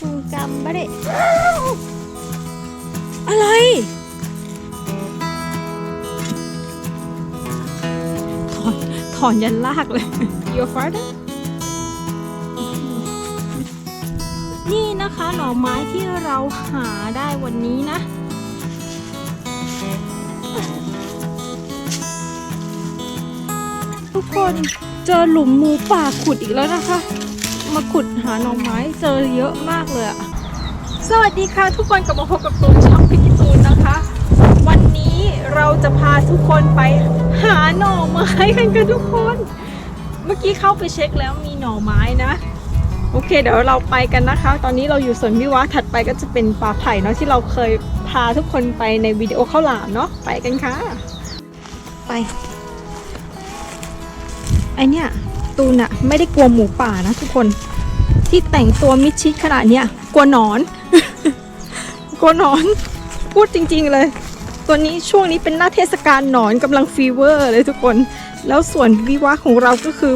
จูงกำบะเดะอะไร ถอน ถอนยันลากเลย Your father นี่นะคะหน่อไม้ที่เราหาได้วันนี้นะ ทุกคนเจอหลุมหมูป่าขุดอีกแล้วนะคะ มาขุดหาหน่อไม้เจอเยอะมากเลยอะสวัสดีค่ะทุกคนกลับมาพบกับตูนช่องพิกิตูนนะคะ วันนี้เราจะพาทุกคนไปหาหน่อไม้กันกันทุกคน เมื่อกี้เข้าไปเช็คแล้วมีหน่อไม้นะ โอเค เดี๋ยวเราไปกันนะคะ ตอนนี้เราอยู่สวนวิวาถัดไปก็จะเป็นป่าไผ่เนาะที่เราเคยพาทุกคนไปในวิดีโอข้าวหลามเนาะไปกันค่ะ ไปไอเนี่ย ตูนอะไม่ได้กลัวหมูป่านะทุกคน ที่แต่งตัวมิดชิดขนาดเนี้ยกลัวหนอน กลัวหนอน พูดจริง ๆเลย ตัวนี้ช่วงนี้เป็นหน้าเทศกาลหนอนกำลังฟีเวอร์เลยทุกคน แล้วส่วนวิวาของเราก็คือ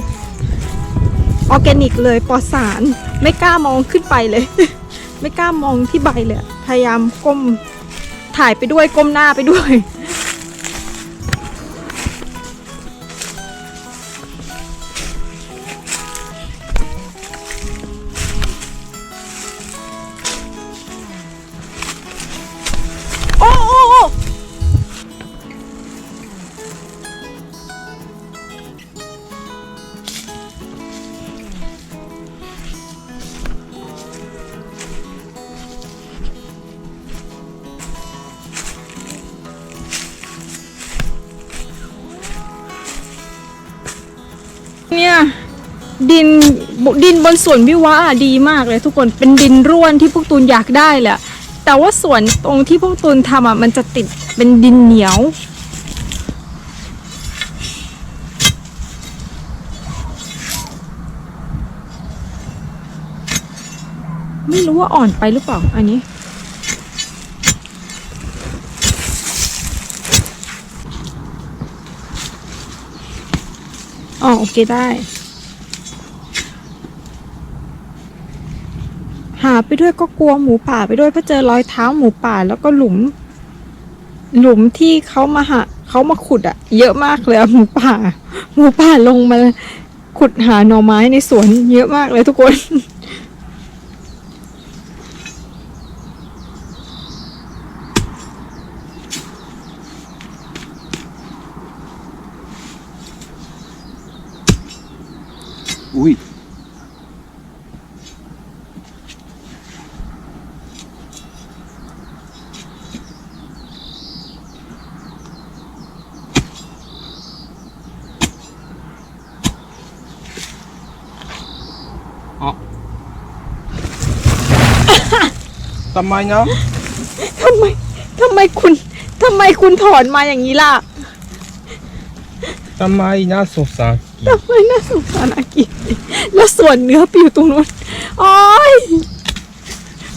ออร์แกนิกเลยปลอดสาร ไม่กล้ามองขึ้นไปเลย ไม่กล้ามองที่ใบเลย พยายามก้มถ่ายไปด้วยก้มหน้าไปด้วย ดินบุดินบนสวนวิวาอะดีมากเลยทุกคนเป็นดินร่วนที่พวกตูนอยากได้แหละ แต่ว่าสวนตรงที่พวกตูนทำอะมันจะติดเป็นดินเหนียวไม่รู้ว่าอ่อนไปหรือเปล่า อันนี้ อ๋อ โอเคได้ หาไปด้วยก็กลัวหมูป่าไปด้วยเพราะเจอรอยเท้าหมูป่าแล้วก็หลุม หลุมที่เขามาหาเขามาขุดอะเยอะมากเลยอะหมูป่า หมูป่าลงมาขุดหาหน่อไม้ในสวนเยอะมากเลยทุกคนำไมนะทำไมทำไมคุณทำไมคุณถอนมาอย่างนี้ล่ะทำไมนะสงสารทำไมน่าสงสารอากิแล้วส่วนเนื้อไปอยู่ตรงนู้นโอ้ย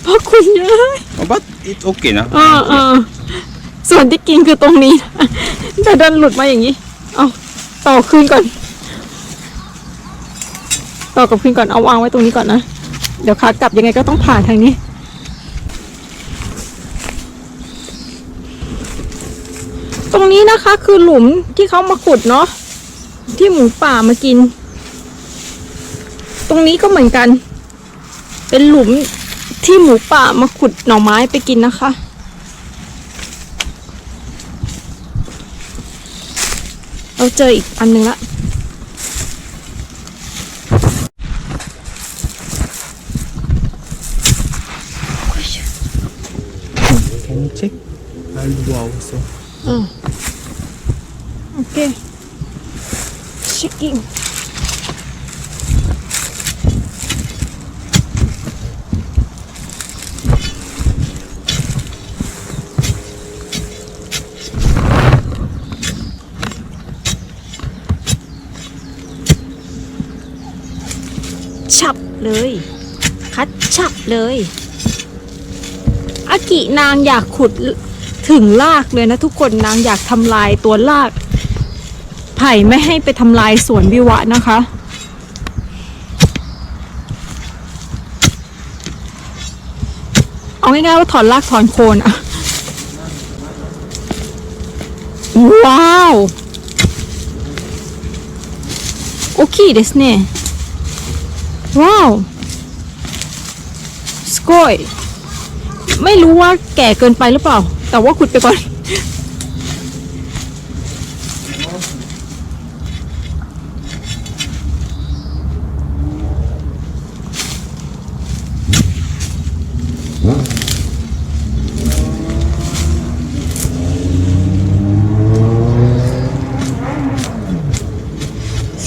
เพราะคุณเยอะ but it's okay นะเออเออส่วนที่กินคือตรงนี้นะแต่ดันหลุดมาอย่างนี้ เอาต่อคืนก่อน ต่อกับคืนก่อนเอาวางไว้ตรงนี้ก่อนนะ เดี๋ยวขากลับยังไงก็ต้องผ่านทางนี้ ตรงนี้นะคะ คือหลุมที่เขามาขุดเนาะที่หมูป่ามากิน ตรงนี้ก็เหมือนกัน เป็นหลุมที่หมูป่ามาขุดหน่อไม้ไปกินนะคะ เราเจออีกอันหนึ่งละ Can you check? I'll go also อืมโอเค checking ฉับเลย คัดฉับเลยอากินางอยากขุดถึงรากเลยนะทุกคนนางอยากทำลายตัวราก ไผ่ไม่ให้ไปทำลายสวนวิวะนะคะ เอาง่ายๆว่าถอนรากถอนโคนอะว้าว โอเคเดสเน่ ว้าวสกอยไม่รู้ว่าแก่เกินไปหรือเปล่า แต่ว่าขุดไปก่อน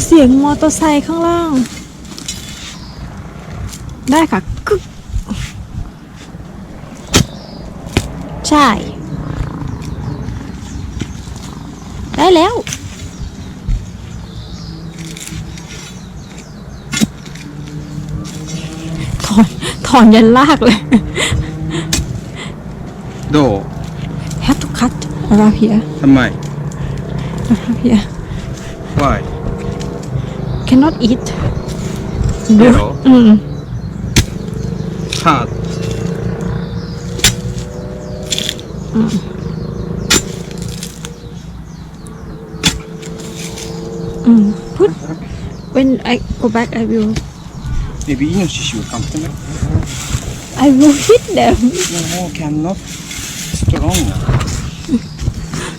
เสียงมอเตอร์ไซค์ข้างล่าง ได้ค่ะกึกใช่ ได้แล้ว ถอน ถอนยันลากเลยどう have to cut around here ทำไม around here Why cannot eat เดี๋ยว อืม Mm. Put when I go back, I will. Maybe you know she will come to me. I will hit them. No, okay, I'm not strong.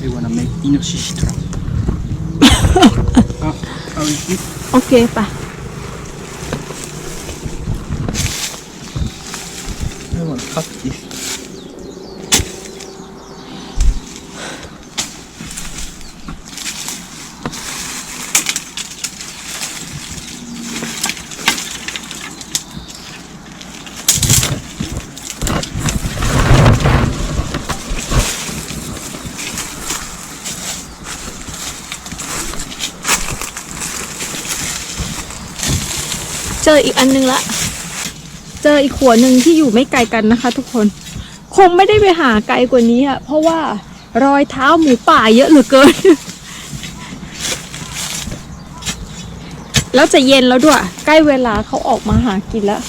we wanna make Inoshi strong. uh, I will hit. Okay, pa. ครับเจออีกอันนึงละ จออีกหัวหนึ่งที่อยู่ไม่ไกลกันนะคะ ทุกคน คงไม่ได้ไปหาไกลกว่านี้อะเพราะว่ารอยเท้าหมูป่าเยอะเหลือเกิน แล้วจะเย็นแล้วด้วย ใกล้เวลาเขาออกมาหากินแล้ว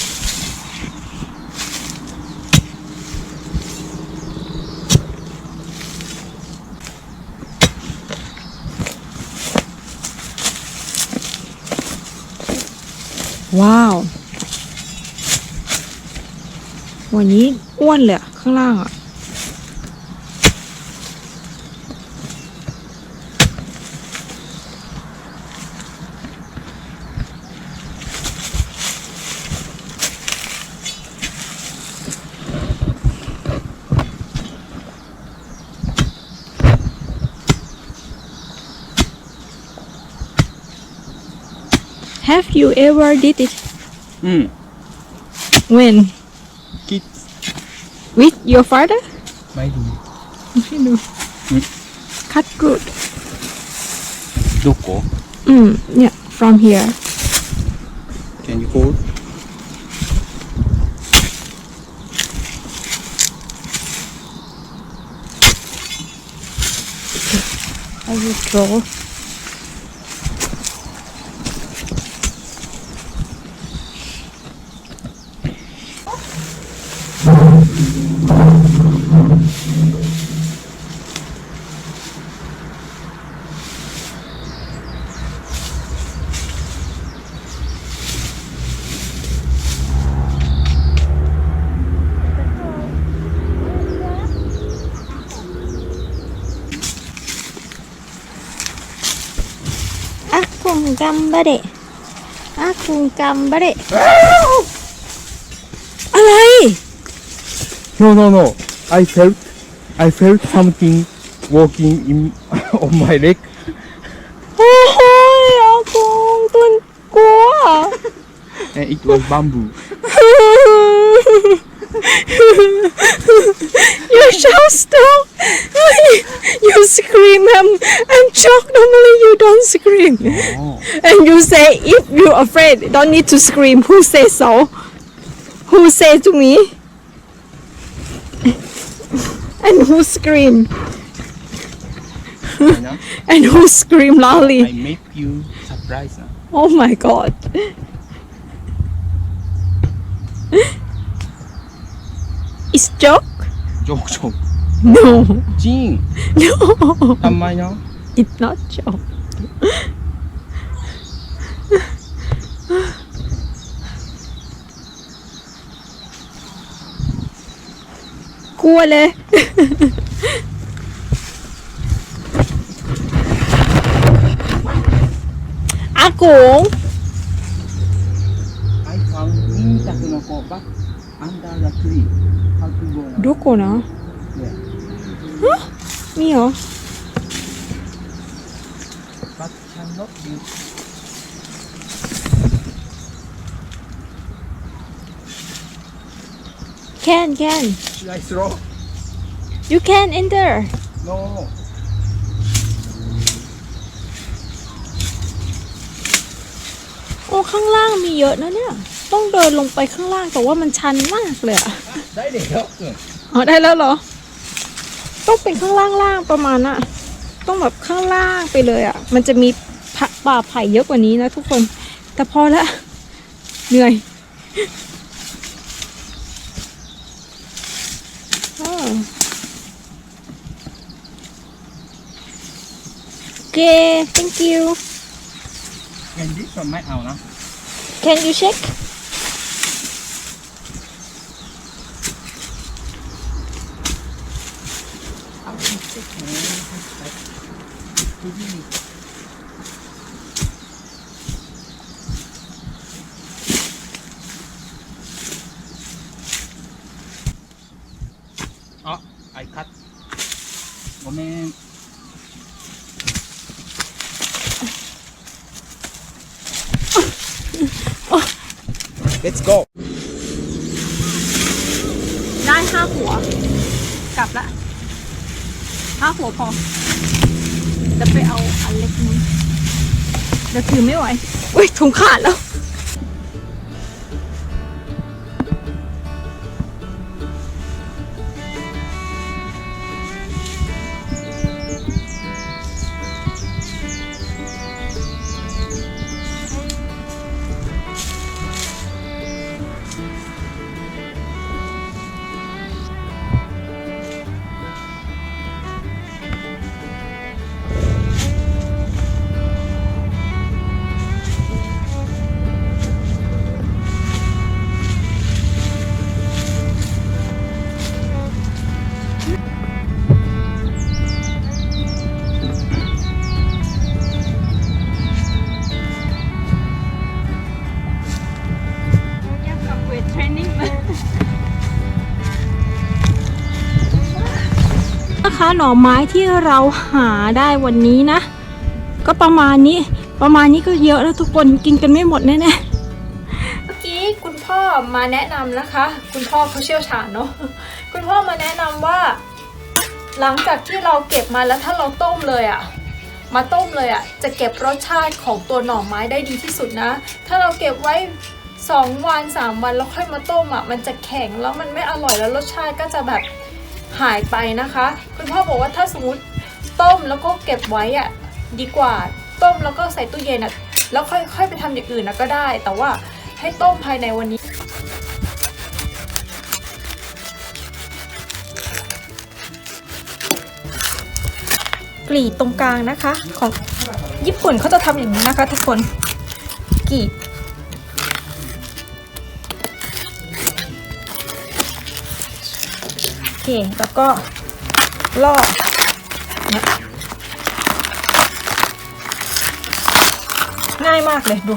ว้าว วันนี้อ้วนเลยอะข้างล่างอะ Have you ever did it うん when kids with your father ไม่รู้ไม่รู้ cut good どこอืมเนี่ย from here Can you hold I will draw อะคุงกัมบะเ No no no I felt I felt something walking in on my leg โอ้ยอาคุงตุนกลัว and it was bamboo You're so strong. You scream. I'm, I'm shocked. Normally you don't scream. oh And you say if you're afraid, don't need to scream. Who says so? Who say to me? And who scream? China, And who scream I loudly? make you surprise na. Oh my god. is joke โจกโจก no จริง no ทำไมเนาะ it's not joke ลัวเลย อากง I found ミニタケノコ but under the tree how to go now どこな yeah มีเหรอ but cannot be can can should I throw you can enter no โอ้ข้างล่างมีเยอะนะเนี่ย ต้องเดินลงไปข้างล่างแต่ว่ามันชันมากเลยอะได้เด็กแล้วเกิดอ๋อได้แล้วเหรอ ต้องเป็นข้างล่างล่างประมาณน่ะ ต้องแบบข้างล่างไปเลยอะมันจะมีผป่าไผ่เยอะกว่านี้นะทุกคน แต่พอละ เหนื่อย อ้าวโอเค thank you เอ็นดิสไม่เอานะ can you check ไอคัดผมนี่โอ้ let's go ได้ห้าหัว กลับละห้าหัวพอจะไปเอาอันเล็กนู้นเดี๋ยวถือไม่ไหวอุ้ยถุงขาดแล้ว หน่อไม้ที่เราหาได้วันนี้นะ ก็ประมาณนี้ ประมาณนี้ก็เยอะแล้วทุกคนกินกันไม่หมดแน่ๆเมื่อกี้คุณพ่อมาแนะนำนะคะ คุณพ่อเขาเชี่ยวชาญเนาะคุณพ่อมาแนะนำว่า หลังจากที่เราเก็บมาแล้วถ้าเราต้มเลยอะ่ะมาต้มเลยอะ่ะจะเก็บรสชาติของตัวหน่อไม้ได้ดีที่สุดนะ ถ้าเราเก็บไว้ 2 วัน 3 วันแล้วค่อยมาต้มอะ่ะมันจะแข็งแล้วมันไม่อร่อยแล้วรสชาติก็จะแบบ หายไปนะคะ คุณพ่อบอกว่าถ้าสมมติต้มแล้วก็เก็บไว้อะดีกว่าต้มแล้วก็ใส่ตู้เย็นอะ่ะแล้วค่อยค่อยไปทำอย่างอื่นนะก็ได้ แต่ว่าให้ต้มภายในวันนี้กรีดตรงกลางนะคะ ของญี่ปุ่นเขาจะทำอย่างนี้นะคะทุกคนกรีด เคแล้วก็ลอนะง่ายมากเลยดู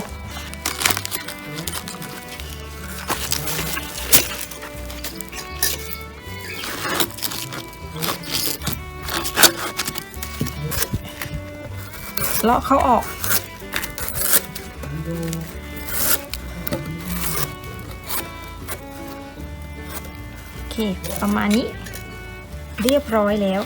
เลาะเขาออก เค ประมาณนี้ เรียบร้อยแล้ว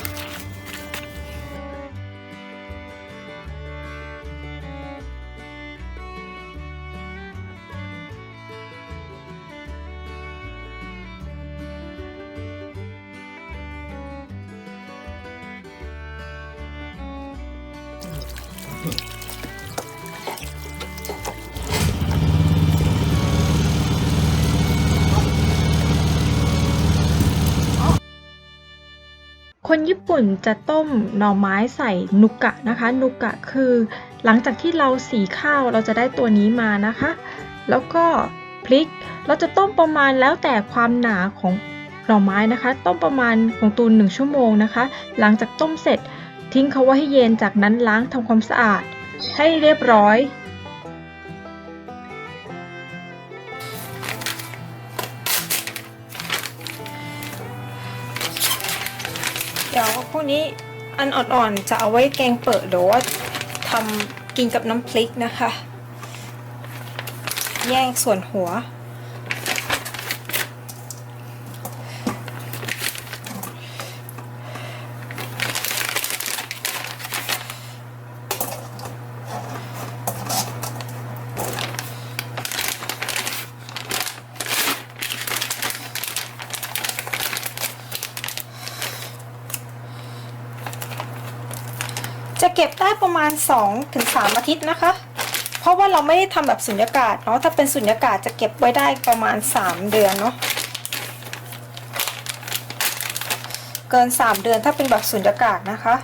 Good. คนญี่ปุ่นจะต้มหน่อไม้ใส่นุกะนะคะ นุกะคือ หลังจากที่เราสีข้าวเราจะได้ตัวนี้มานะคะ แล้วก็พริกเราจะต้มประมาณแล้วแต่ความหนาของหน่อไม้นะคะ ต้มประมาณของตูนหนึ่งชั่วโมงนะคะ หลังจากต้มเสร็จทิ้งเขาไว้ให้เย็นจากนั้นล้างทำความสะอาดให้เรียบร้อย วพวกนี้อันอ่อนๆจะเอาไว้แกงเปิดหรือว่าทำกินกับน้ำพริกนะคะ แยกส่วนหัว เก็บได้ประมาณ 2-3 อาทิตย์นะคะ เพราะว่าเราไม่ได้ทำแบบสุญญากาศเนาะถ้าเป็นสุญญากาศจะเก็บไว้ได้ประมาณ 3 เดือนเนาะเกิน 3 เดือนถ้าเป็นแบบสุญญากาศนะคะ